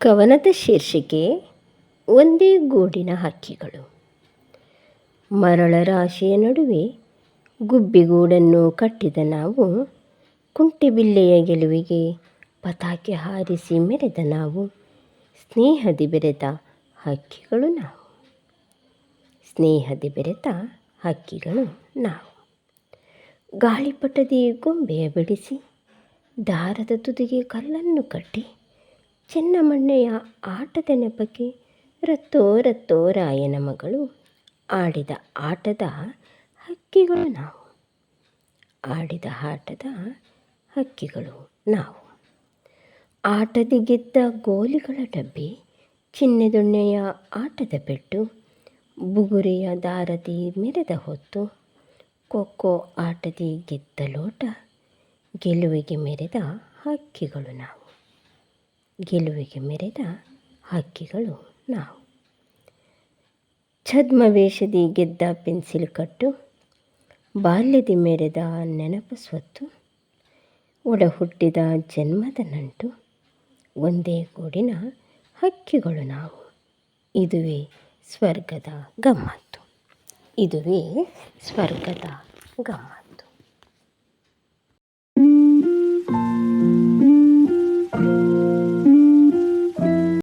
ಕವನದ ಶೀರ್ಷಿಕೆ ಒಂದೇ ಗೂಡಿನ ಹಕ್ಕಿಗಳು. ಮರಳ ರಾಶಿಯ ನಡುವೆ ಗುಬ್ಬಿಗೂಡನ್ನು ಕಟ್ಟಿದ ನಾವು ಕುಂಟೆಬಿಲ್ಲೆಯ ಗೆಲುವಿಗೆ ಪತಾಕೆ ಹಾರಿಸಿ ಮೆರೆದ ನಾವು, ಸ್ನೇಹದಿ ಬೆರೆತ ಹಕ್ಕಿಗಳು ನಾವು. ಸ್ನೇಹದಿ ಬೆರೆತ ಹಕ್ಕಿಗಳು ನಾವು. ಗಾಳಿಪಟದಿ ಗೊಂಬೆಯ ಬಿಡಿಸಿ, ದಾರದ ತುದಿಗೆ ಕಲ್ಲನ್ನು ಕಟ್ಟಿ ಚೆನ್ನಮಣ್ಣೆಯ ಆಟದ ನೆಪಕ್ಕೆ ರತ್ತೋ ರತ್ತೋ ರಾಯನ ಮಗಳು ಆಡಿದ ಆಟದ ಹಕ್ಕಿಗಳು ನಾವು. ಆಡಿದ ಆಟದ ಹಕ್ಕಿಗಳು ನಾವು. ಆಟದಿ ಗೆದ್ದ ಗೋಲಿಗಳ ಡಬ್ಬಿ, ಚಿನ್ನೆದೊಣ್ಣೆಯ ಆಟದ ಬೆಟ್ಟು ಬುಗುರಿಯ ದಾರದಿ ಮೆರೆದ ಹೊತ್ತು, ಖೋಖೋ ಆಟದಿ ಗೆದ್ದ ಲೋಟ, ಗೆಲುವಿಗೆ ಮೆರೆದ ಹಕ್ಕಿಗಳು ನಾವು. ಗೆಲುವಿಗೆ ಮೆರೆದ ಹಕ್ಕಿಗಳು ನಾವು. ಛದ್ಮವೇಷದಿ ಗೆದ್ದ ಪೆನ್ಸಿಲ್ ಕಟ್ಟು, ಬಾಲ್ಯದಿ ಮೆರೆದ ನೆನಪು ಸ್ವತ್ತು ಒಡ ಹುಟ್ಟಿದ ಜನ್ಮದ ನಂಟು, ಒಂದೇ ಗೂಡಿನ ಹಕ್ಕಿಗಳು ನಾವು. ಇದುವೇ ಸ್ವರ್ಗದ ಗಮ್ಮತ್ತು. ಇದುವೇ ಸ್ವರ್ಗದ ಗಮ್ಮತ್ತು.